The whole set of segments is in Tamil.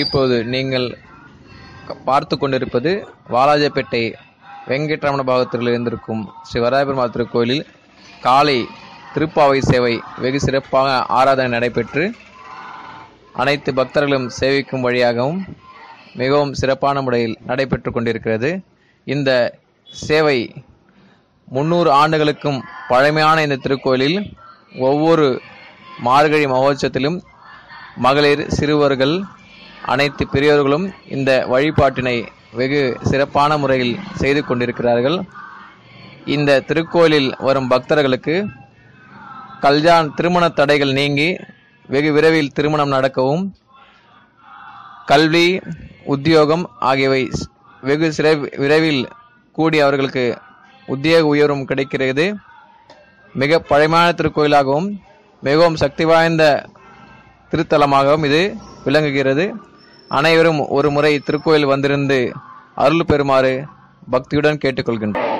இப்போது நீங்கள் பார்த்து கொண்டிருப்பது வாலாஜப்பேட்டை வெங்கட்ரமண பாகத்தில் இருந்திருக்கும் ஸ்ரீ வராபெருமாள் திருக்கோயிலில் காலை திருப்பாவை சேவை வெகு சிறப்பாக ஆராதனை நடைபெற்று அனைத்து பக்தர்களும் சேவிக்கும் வழியாகவும் மிகவும் சிறப்பான முறையில் நடைபெற்று கொண்டிருக்கிறது. இந்த சேவை முன்னூறு ஆண்டுகளுக்கும் பழமையான இந்த திருக்கோயிலில் ஒவ்வொரு மார்கழி மகோத்சவத்திலும் மகளிர் சிறுவர்கள் அனைத்து பெரியவர்களும் இந்த வழிபாட்டினை வெகு சிறப்பான முறையில் செய்து கொண்டிருக்கிறார்கள். இந்த திருக்கோயிலில் வரும் பக்தர்களுக்கு கல்யாண் திருமண தடைகள் நீங்கி வெகு விரைவில் திருமணம் நடக்கவும் கல்வி உத்தியோகம் ஆகியவை வெகு சிறை விரைவில் கூடி அவர்களுக்கு உத்தியோக உயர்வும் கிடைக்கிறது. மிக பழமையான திருக்கோயிலாகவும் மிகவும் சக்தி வாய்ந்த திருத்தலமாகவும் இது விளங்குகிறது. அனைவரும் ஒரு முறை திருக்கோயில் வந்திருந்து அருள் பெறுமாறு பக்தியுடன் கேட்டுக்கொள்கின்றோம்.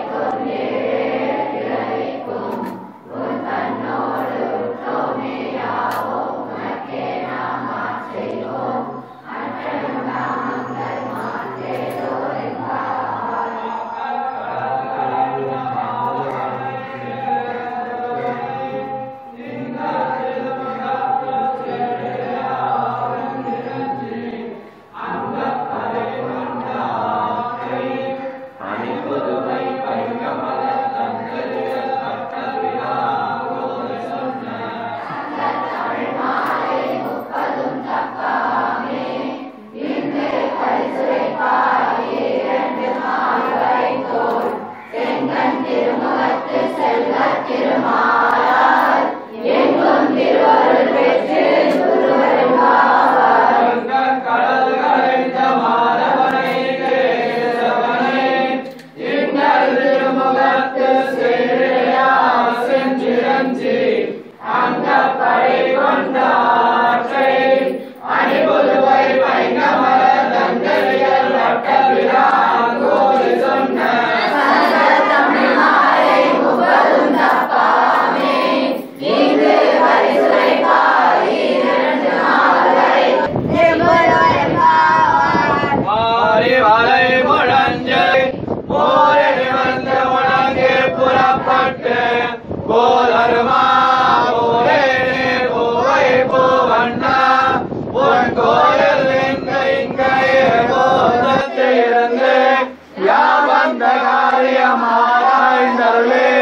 हमारा नरले